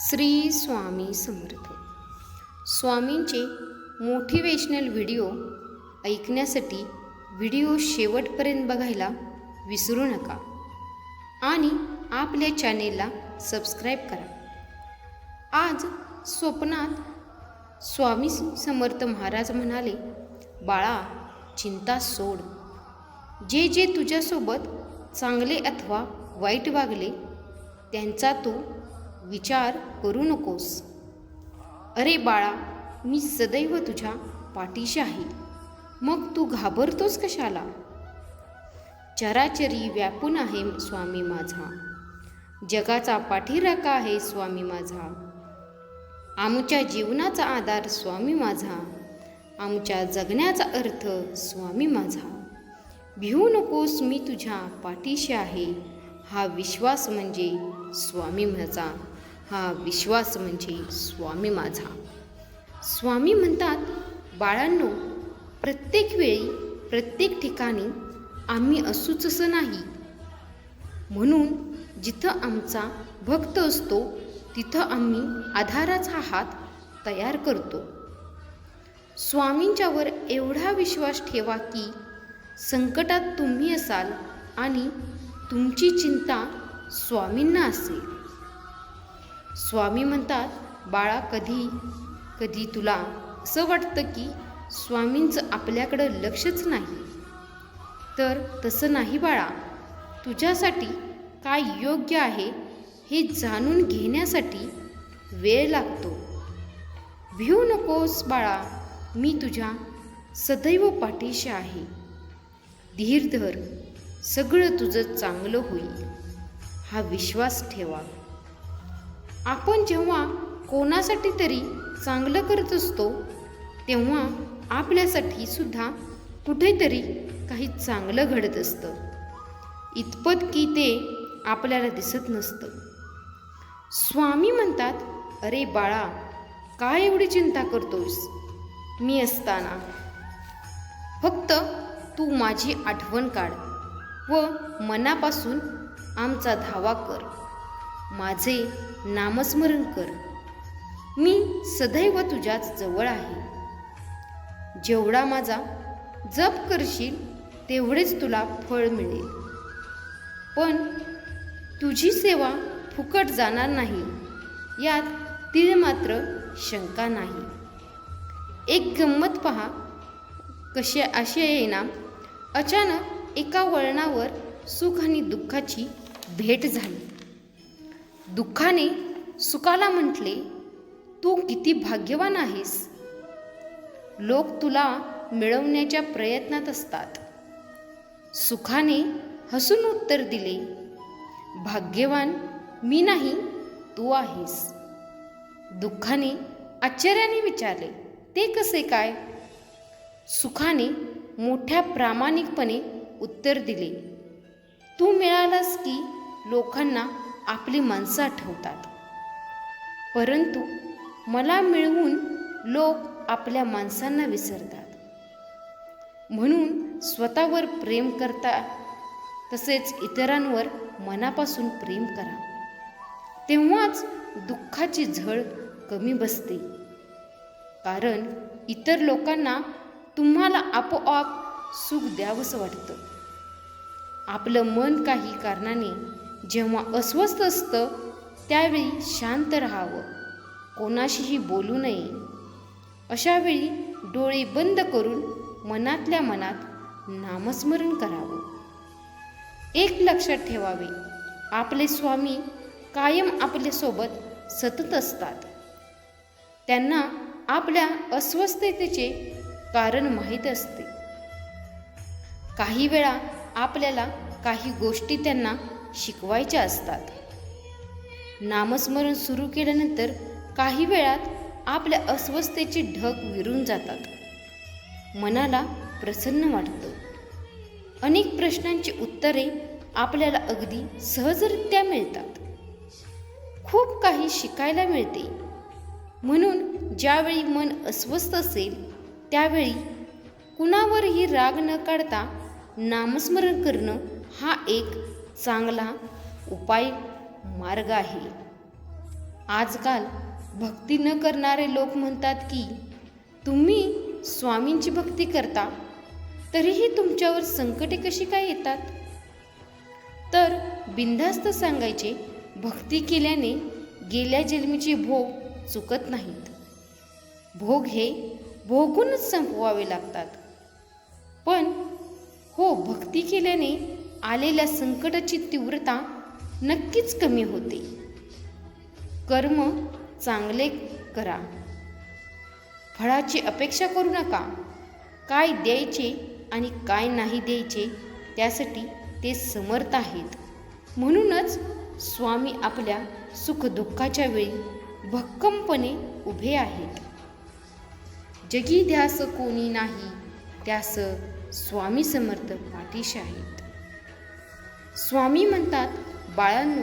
श्री स्वामी समर्थ. स्वामींचे motivational video ऐकण्यासाठी video शेवटपर्यंत बघायला विसरू नका आणि आपल्या चॅनेलला सबस्क्राईब करा. आज स्वप्नात स्वामी समर्थ महाराज म्हणाले बाळा चिंता सोड. जे जे तुझ्यासोबत चांगले अथवा वाईट वागले त्यांचा तू विचार करू नकोस. अरे बाळा मी सदैव तुझ्या पाठीशी आहे. मग तू घाबरतोस कशाला? चराचरी व्यापून आहे स्वामी माझा. जगाचा पाठीराका आहे स्वामी माझा. आमच्या जीवनाचा आधार स्वामी माझा. आमच्या जगण्याचा अर्थ स्वामी माझा. भिवू नकोस मी तुझ्या पाठीशी आहे. हा विश्वास म्हणजे स्वामी माझा. हा विश्वास म्हणजे स्वामी माझा. स्वामी म्हणतात बाळांनो प्रत्येक वेळी प्रत्येक ठिकाणी आम्ही असूच असं नाही. म्हणून जिथं आमचा भक्त असतो तिथं आम्ही आधाराचा हात तयार करतो. स्वामींच्यावर एवढा विश्वास ठेवा की संकटात तुम्ही असाल आणि तुमची चिंता स्वामींना असेल. स्वामी म्हणतात बाळा कधी कधी तुला असं वाटतं की स्वामींचं आपल्याकडं लक्षच नाही. तर तसं नाही बाळा. तुझ्यासाठी काय योग्य आहे हे जाणून घेण्यासाठी वेळ लागतो. भिऊ नकोस बाळा मी तुझ्या सदैव पाठीशी आहे. धीर धर सगळं तुझं चांगलं होईल. हा विश्वास ठेवा. आपण जेव्हा कोणासाठी तरी चांगलं करत असतो तेव्हा आपल्यासाठी सुद्धा कुठेतरी काही चांगलं घडत असतं. इतपत की ते आपल्याला दिसत नसतं. स्वामी म्हणतात अरे बाळा काय एवढी चिंता करतोस मी असताना. फक्त तू माझी आठवण काढ व मनापासून आमचा धावा कर. माझे नामस्मरण कर. मी सदैव तुझ्याच जवळ आहे. जेवढा माझा जप करशील तेवढेच तुला फळ मिळेल. पण तुझी सेवा फुकट जाणार नाही यात तीळ मात्र शंका नाही. एक गंमत पहा कशी अशी आहे ना अचानक एका वळणावर सुख आणि दुःखाची भेट झाली. दुःखाने सुखाला म्हटले तू किती भाग्यवान आहेस. लोक तुला मिळवण्याच्या प्रयत्नात असतात. सुखाने हसून उत्तर दिले भाग्यवान मी नाही तू आहेस. दुःखाने आश्चर्याने विचारले ते कसे काय? सुखाने मोठ्या प्रामाणिकपणे उत्तर दिले तू मिळालास की लोकांना आपली माणसं आठवतात परंतु मला मिळवून लोक आपल्या माणसांना विसरतात. म्हणून स्वतःवर प्रेम करता तसेच इतरांवर मनापासून प्रेम करा. तेव्हाच दुःखाची झळ कमी बसते. कारण इतर लोकांना तुम्हाला आपोआप सुख द्यावंसं वाटतं. आपलं मन काही कारणाने जेव्हा अस्वस्थ असतं त्यावेळी शांत राहावं. कोणाशीही बोलू नये. अशावेळी डोळे बंद करून मनातल्या मनात नामस्मरण करावं. एक लक्षात ठेवावे. आपले स्वामी कायम आपल्यासोबत सतत असतात. त्यांना आपल्या अस्वस्थतेचे कारण माहीत असते. काही वेळा आपल्याला काही गोष्टी त्यांना शिकवायच्या असतात. नामस्मरण सुरू केल्यानंतर काही वेळात आपल्या अस्वस्थतेचे ढग विरून जातात. मनाला प्रसन्न वाटतं. अनेक प्रश्नांची उत्तरे आपल्याला अगदी सहजरित्या मिळतात. खूप काही शिकायला मिळते. म्हणून ज्यावेळी मन अस्वस्थ असेल त्यावेळी कुणावरही राग न काढता नामस्मरण करणं हा एक चांगला उपाय मार्ग आहे. आजकाल भक्ती न करणारे लोक म्हणतात की तुम्ही स्वामींची भक्ती करता तरीही तुमच्यावर संकटे कशी काय येतात? तर बिनधास्त सांगायचे भक्ती केल्याने गेल्या जन्मीचे भोग चुकत नाहीत. भोग हे भोगूनच संपवावे लागतात. पण हो भक्ती केल्याने आलेल्या संकटाची तीव्रता नक्कीच कमी होते. कर्म चांगले करा. फळाची अपेक्षा करू नका. काय द्यायचे आणि काय नाही द्यायचे त्यासाठी ते समर्थ आहेत. म्हणूनच स्वामी आपल्या सुखदुःखाच्या वेळी भक्कमपणे उभे आहेत. जगी ध्यास कोणी नाही त्यास स्वामी समर्थ पाठीशी आहेत. स्वामी म्हणतात बाळांनो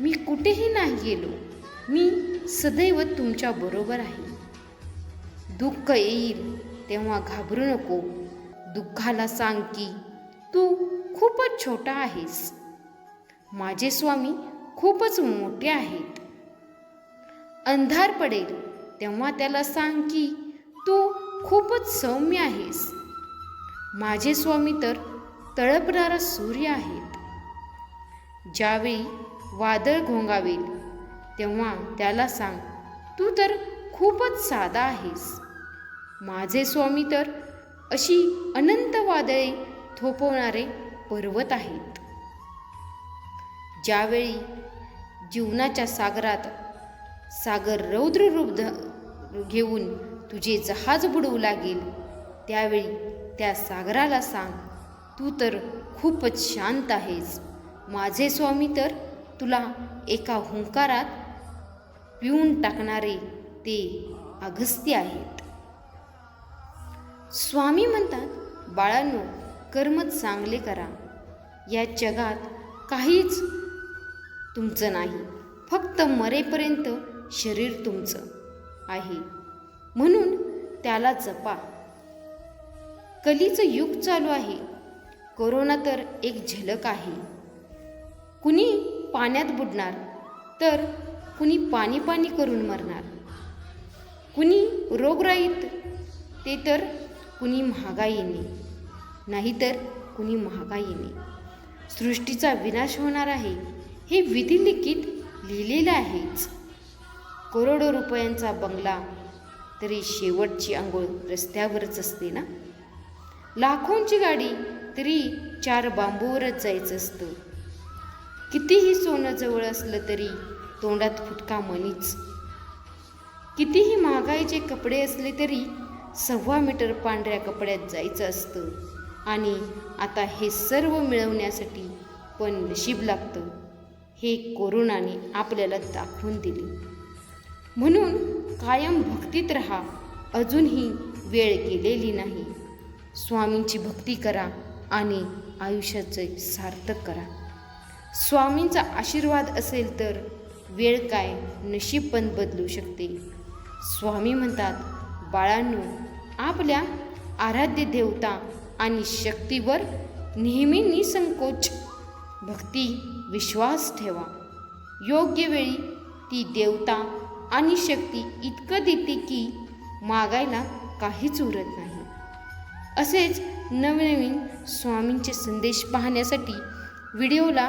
मी कुठेही नाही गेलो. मी सदैव तुमच्या बरोबर आहे. दुःख येईल तेव्हा घाबरू नको. दुःखाला सांग की तू खूपच छोटा आहेस. माझे स्वामी खूपच मोठे आहेत. अंधार पडेल तेव्हा त्याला सांग की तू खूपच सौम्य आहेस. माझे स्वामी तर तळपणारा सूर्य आहेत. ज्यावेळी वादळ घोंगावेल तेव्हा त्याला सांग तू तर खूपच साधा आहेस. माझे स्वामी तर अशी अनंत वादळे थोपवणारे पर्वत आहेत. ज्यावेळी जीवनाच्या सागरात सागर रौद्र रूप ध घेऊन तुझे जहाज बुडवू लागेल त्यावेळी त्या सागराला सांग तू तर खूपच शांत आहेस. माझे स्वामी तर तुला एका हुंकारात पिऊन टाकणारे ते अगस्त्य आहेत. स्वामी म्हणतात बाळांनो कर्म चांगले करा. या जगात काहीच तुमचं नाही. फक्त मरेपर्यंत शरीर तुमचं आहे. म्हणून त्याला जपा. कलीचं युग चालू आहे. कोरोना तर एक झलक आहे. कुणी पाण्यात बुडणार तर कुणी पाणी पाणी करून मरणार. कुणी रोगराईत ते तर कुणी महागाईने नाहीतर कुणी महागाईने सृष्टीचा विनाश होणार आहे हे विधिलिखित लिहिलेलं आहेच. करोडो रुपयांचा बंगला तरी शेवटची आंघोळ रस्त्यावरच असते ना? लाखोंची गाडी तरी चार बांबूवरच जायचं असतं. कितीही सोनं जवळ असलं तरी तोंडात फुटका मनीच कितीही महागाईचे कपडे असले तरी सव्वा मीटर पांढऱ्या कपड्यात जायचं असतं आणि आता हे सर्व मिळवण्यासाठी पण नशीब लागतं. हे कोरोनाने आपल्याला दाखवून दिले. म्हणून कायम भक्तीत राहा. अजूनही वेळ गेलेली नाही. स्वामींची भक्ती करा आणि आयुष्याचे सार्थक करा. स्वामींचा आशीर्वाद असेल तर वेळ काय नशीब पण बदलू शकते. स्वामी म्हणतात बाळांनो आपल्या आराध्य देवता आणि शक्तीवर नेहमी निसंकोच भक्ती विश्वास ठेवा. योग्य वेळी ती देवता आणि शक्ती इतकं देते की मागायला काहीच उरत नाही. असेच नवनवीन स्वामींचे संदेश पाहण्यासाठी व्हिडिओला